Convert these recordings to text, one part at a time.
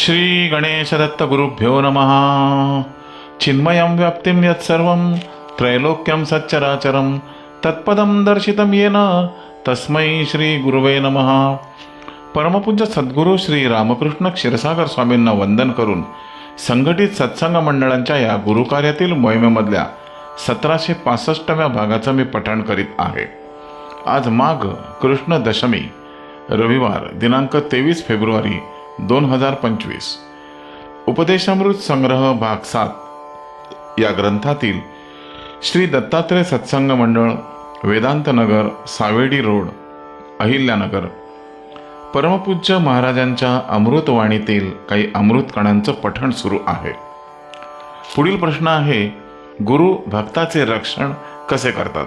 श्री गणेशदत्त गुरुभ्यो नमः। चिन्मयं व्याप्तिं यत्सर्वं त्रैलोक्यं सच्चराचरं तत्पदं दर्शितं येन तस्मै श्री गुरुवे नमः। परमपूज्य सद्गुरू श्री रामकृष्ण क्षीरसागर स्वामींना वंदन करून संघटित सत्संग मंडळांच्या या गुरुकार्यातील मोहिमेमधल्या सतराशे पासष्टव्या भागाचं मी पठण करीत आहे. आज माघ कृष्ण दशमी रविवार दिनांक तेवीस फेब्रुवारी दोन हजार पंचवीस. उपदेशामृत संग्रह भाग सात. या ग्रंथातील श्री दत्तात्रय सत्संग मंडळ वेदांत नगर सावेडी रोड अहिल्यानगर परमपूज्य महाराजांच्या अमृतवाणीतील काही अमृत कणांचं पठण सुरू आहे. पुढील प्रश्न आहे गुरु भक्ताचे रक्षण कसे करतात?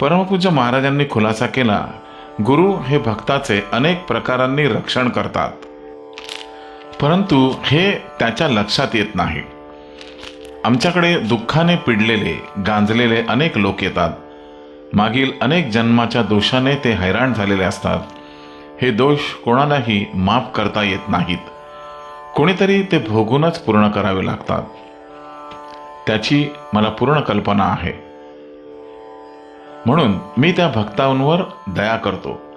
परमपूज्य महाराजांनी खुलासा केला गुरु हे भक्ताचे अनेक प्रकारांनी रक्षण करतात. परंतु हे त्याच्या लक्षात येत नाही. आमच्याकडे दुःखाने पिडलेले गांजलेले अनेक लोक येतात. मागील अनेक जन्माच्या दोषाने ते हैराण झालेले असतात. हे दोष कोणालाही माफ करता येत नाहीत. कोणीतरी ते भोगूनच पूर्ण करावे लागतात. त्याची मला पूर्ण कल्पना आहे. म्हणून मी त्या भक्तांवर दया करतो.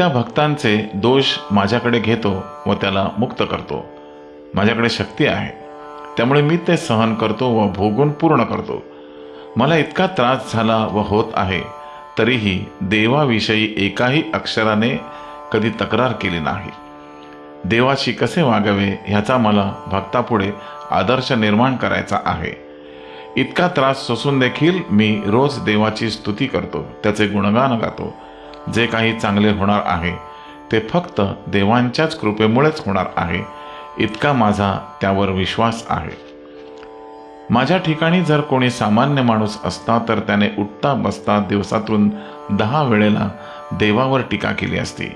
त्या भक्तांचे दोष माझ्याकडे घेतो व त्याला मुक्त करतो. माझ्याकडे शक्ती आहे. त्यामुळे मी ते सहन करतो व भोगून पूर्ण करतो. मला इतका त्रास झाला व होत आहे तरीही देवाविषयी एकाही अक्षराने कधी तक्रार केली नाही. देवाशी कसे वागावे ह्याचा मला भक्तापुढे आदर्श निर्माण करायचा आहे. इतका त्रास सोसून देखील मी रोज देवाची स्तुती करतो त्याचे गुणगान गातो. जे काही चांगले होणार आहे ते फक्त देवांच्याच कृपेमुळेच होणार आहे. इतका माझा त्यावर विश्वास आहे. माझ्या ठिकाणी जर कोणी सामान्य माणूस असता तर त्याने उठता बसता दिवसातून दहा वेळेला देवावर टीका केली असती.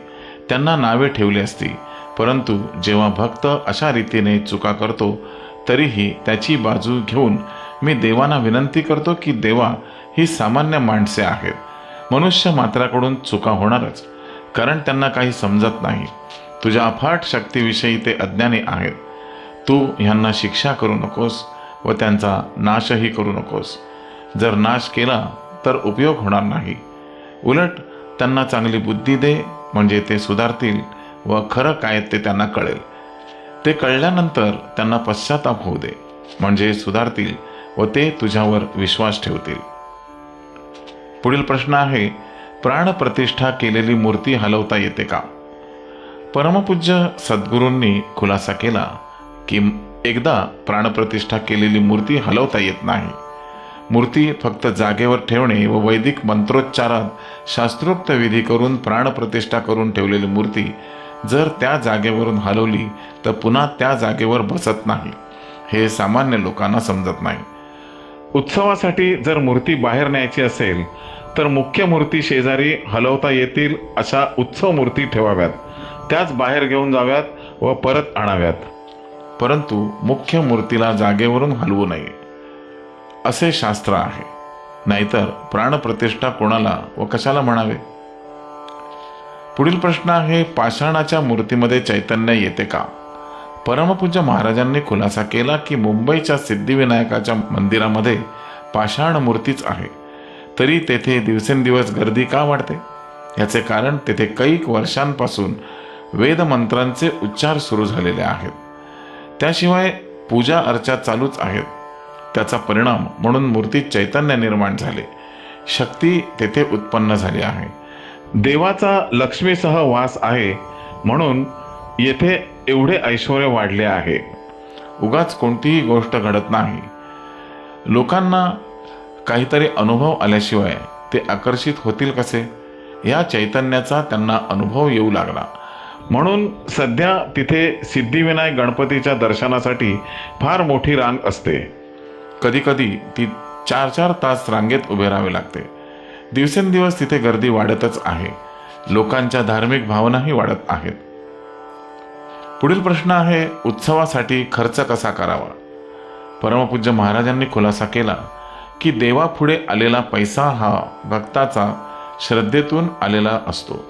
त्यांना नावे ठेवली असती. परंतु जेव्हा भक्त अशा रीतीने चुका करतो तरीही त्याची बाजू घेऊन मी देवांना विनंती करतो की देवा ही सामान्य माणसे आहेत. मनुष्य मात्राकडून चुका होणारच कारण त्यांना काही समजत नाही. तुझ्या अफाट शक्तीविषयी ते अज्ञानी आहेत. तू ह्यांना शिक्षा करू नकोस व त्यांचा नाशही करू नकोस. जर नाश केला तर उपयोग होणार नाही. उलट त्यांना चांगली बुद्धी दे म्हणजे ते सुधारतील व खरं काय ते त्यांना कळेल. ते कळल्यानंतर त्यांना पश्चाताप होऊ दे म्हणजे सुधारतील व ते तुझ्यावर विश्वास ठेवतील. पुढील प्रश्न आहे प्राणप्रतिष्ठा केलेली मूर्ती हलवता येते का? परमपूज्य सद्गुरूंनी खुलासा केला की एकदा प्राणप्रतिष्ठा केलेली मूर्ती हलवता येत नाही. मूर्ती फक्त जागेवर ठेवणे व वैदिक मंत्रोच्चारात शास्त्रोक्त विधी करून प्राणप्रतिष्ठा करून ठेवलेली मूर्ती जर त्या जागेवरून हलवली तर पुन्हा त्या जागेवर बसत नाही. हे सामान्य लोकांना समजत नाही. उत्सवासाठी जर मूर्ती बाहेर न्यायची असेल तर मुख्य मूर्ती शेजारी हलवता येतील अशा उत्सव मूर्ती ठेवाव्यात. त्याच बाहेर घेऊन जाव्यात व परत आणाव्यात. परंतु मुख्य मूर्तीला जागेवरून हलवू नये. असे शास्त्र आहे. नाहीतर प्राणप्रतिष्ठा कोणाला व कशाला म्हणावे? पुढील प्रश्न आहे पाषाणाच्या मूर्तीमध्ये चैतन्य येते का? परमपूज्य महाराजांनी खुलासा केला की मुंबईच्या सिद्धिविनायकाच्या मंदिरामध्ये पाषाण मूर्तीच आहे. तरी तेथे दिवसेंदिवस गर्दी का वाढते? याचे कारण तेथे कैक वर्षांपासून वेदमंत्रांचे उच्चार सुरू झालेले आहेत. त्याशिवाय पूजा अर्चा चालूच आहेत. त्याचा परिणाम म्हणून मूर्तीत चैतन्य निर्माण झाले. शक्ती तेथे उत्पन्न झाली आहे. देवाचा लक्ष्मीसह वास आहे म्हणून येथे एवढे ऐश्वर वाढले आहे. उगाच कोणतीही गोष्ट घडत नाही. लोकांना काहीतरी अनुभव आल्याशिवाय ते आकर्षित होतील कसे? या चैतन्याचा त्यांना अनुभव येऊ लागला. म्हणून सध्या तिथे सिद्धिविनायक गणपतीच्या दर्शनासाठी फार मोठी रांग असते. कधीकधी ती चार चार तास रांगेत उभे राहावे लागते. दिवसेंदिवस तिथे गर्दी वाढतच आहे. लोकांच्या धार्मिक भावनाही वाढत आहेत. पुढील प्रश्न आहे उत्सवासाठी खर्च कसा करावा? परमपूज्य महाराजांनी खुलासा केला की देवापुढे आलेला पैसा हा भक्ताचा श्रद्धेतून आलेला असतो.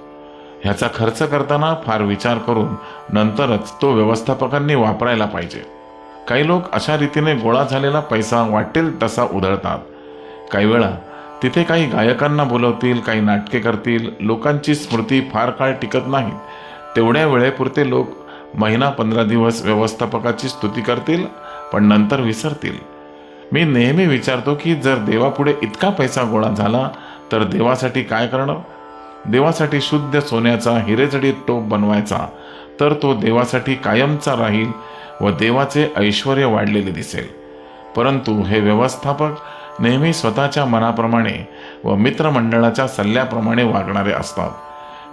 ह्याचा खर्च करताना फार विचार करून नंतरच तो व्यवस्थापकांनी वापरायला पाहिजे. काही लोक अशा रीतीने गोळा झालेला पैसा वाटेल तसा उधळतात. काही वेळा तिथे काही गायकांना बोलवतील काही नाटके करतील लोकांची स्मृती फार काळ टिकत नाही तेवढ्या वेळेपुरते लोक महिना पंधरा दिवस व्यवस्थापकाची स्तुती करतील पण नंतर विसरतील. मी नेहमी विचारतो की जर देवापुढे इतका पैसा गोळा झाला तर देवासाठी काय करणार? देवासाठी शुद्ध सोन्याचा हिरेजडीत टोप बनवायचा तर तो देवासाठी कायमचा राहील व देवाचे ऐश्वर वाढलेले दिसेल. परंतु हे व्यवस्थापक नेहमी स्वतःच्या मनाप्रमाणे व मित्रमंडळाच्या सल्ल्याप्रमाणे वागणारे असतात.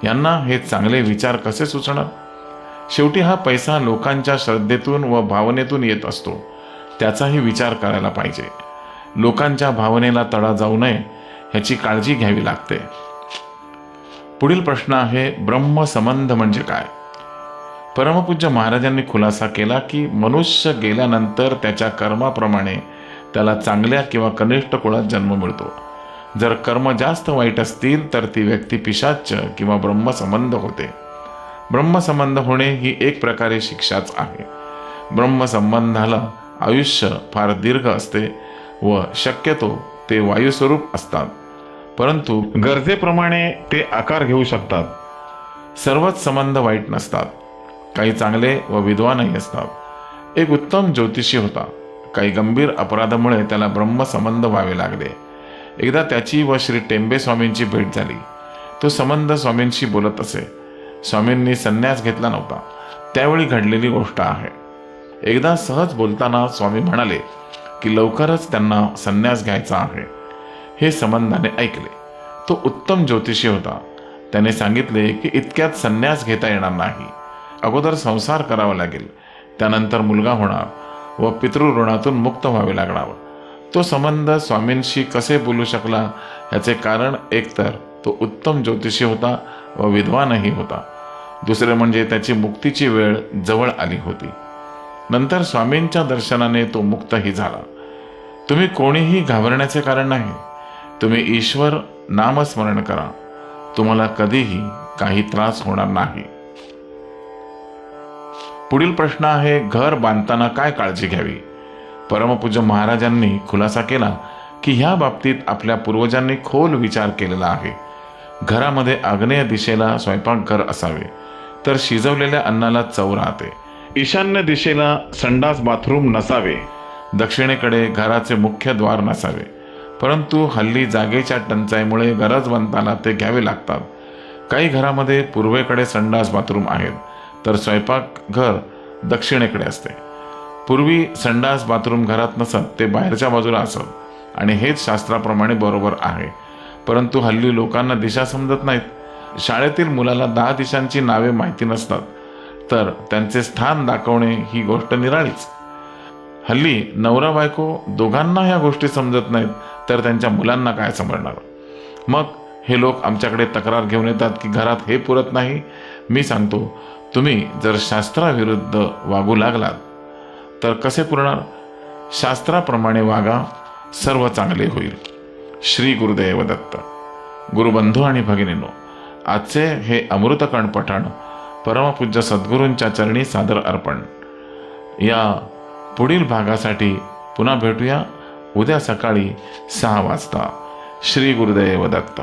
यांना हे चांगले विचार कसे सुचणार? शेवटी हा पैसा लोकांच्या श्रद्धेतून व भावनेतून येत असतो. त्याचाही विचार करायला पाहिजे. लोकांच्या भावनेला तडा जाऊ नये ह्याची काळजी घ्यावी लागते. पुढील प्रश्न आहे ब्रह्मसंबंध म्हणजे काय? परमपूज्य महाराजांनी खुलासा केला की मनुष्य गेल्यानंतर त्याच्या कर्माप्रमाणे त्याला चांगल्या किंवा कनिष्ठ कुळात जन्म मिळतो. जर कर्म जास्त वाईट असतील तर ती व्यक्ती पिशाच्च किंवा ब्रह्मसंबंध होते. ब्रह्मसंबंध होणे ही एक प्रकारे शिक्षाच आहे. ब्रह्मसंबंधाला आयुष्य फार दीर्घ असते व शक्यतो ते वायुस्वरूप असतात. परंतु गरजेप्रमाणे ते आकार घेऊ शकतात. सर्वच संबंध वाईट नसतात. काही चांगले व विद्वानही असतात. एक उत्तम ज्योतिषी होता. काही गंभीर अपराधामुळे त्याला ब्रह्मसंबंध व्हावे लागले. एकदा त्याची व श्री टेंबे स्वामींची भेट झाली. तो संबंध स्वामींशी बोलत असे. स्वामींनी संन्यास घेतला नव्हता. त्यावेळी घडलेली गोष्ट आहे. एकदा सहज बोलताना स्वामी म्हणाले की लवकरच त्यांना संन्यास घ्यायचा आहे. हे संबंधाने ऐकले. तो उत्तम ज्योतिषी होता. त्याने सांगितले की इतक्यात संन्यास घेता येणार नाही. अगोदर संसार करावा लागेल. त्यानंतर मुलगा होणार व पितृऋणातून मुक्त व्हावे लागणार. तो संबंध स्वामींशी कसे बोलू शकला? याचे कारण एकतर तो उत्तम ज्योतिषी होता व विद्वानही होता. दुसरे म्हणजे त्याची मुक्तीची वेळ जवळ आली होती. नंतर स्वामींच्या दर्शनाने तो मुक्तही झाला. तुम्ही कोणीही घाबरण्याचे कारण नाही. तुम्ही ईश्वर नामस्मरण करा. तुम्हाला कधीही काही त्रास होणार नाही. पुढील प्रश्न आहे घर बांधताना काय काळजी घ्यावी? परमपूज्य महाराजांनी खुलासा केला की ह्या बाबतीत आपल्या पूर्वजांनी खोल विचार केलेला आहे. घरामध्ये आग्नेय दिशेला स्वयंपाकघर असावे तर शिजवलेल्या अन्नाला चव राहते. ईशान्य दिशेला संडास बाथरूम नसावे. दक्षिणेकडे घराचे मुख्य द्वार नसावे परंतु हल्ली जागेच्या टंचाईमुळे गरजवंताला ते घ्यावे लागतात. काही घरामध्ये पूर्वेकडे संडास बाथरूम आहेत तर स्वयंपाकघर दक्षिणेकडे असते. पूर्वी संडास बाथरूम घरात नसत ते बाहेरच्या बाजूला असत आणि हेच शास्त्राप्रमाणे बरोबर आहे. परंतु हल्ली लोकांना दिशा समजत नाहीत. शाळेतील मुलाला दहा दिशांची नावे माहिती नसतात. तर त्यांचे स्थान दाखवणे ही गोष्ट निराळीच. हल्ली नवरा बायको दोघांना ह्या गोष्टी समजत नाहीत तर त्यांच्या मुलांना काय समजणार? मग हे लोक आमच्याकडे तक्रार घेऊन येतात की घरात हे पुरत नाही. मी सांगतो तुम्ही जर शास्त्राविरुद्ध वागू लागलात तर कसे पुरणार? शास्त्राप्रमाणे वागा सर्व चांगले होईल. श्री गुरुदेव दत्त गुरुबंधू आणि भगिनीनो आजचे हे अमृतकण पठण परमपूज्य सद्गुरूंच्या चरणी सादर अर्पण. या पुढील भागासाठी पुन्हा भेटूया. उद्या सकाळी सहा वाजता. श्री गुरुदेव दत्त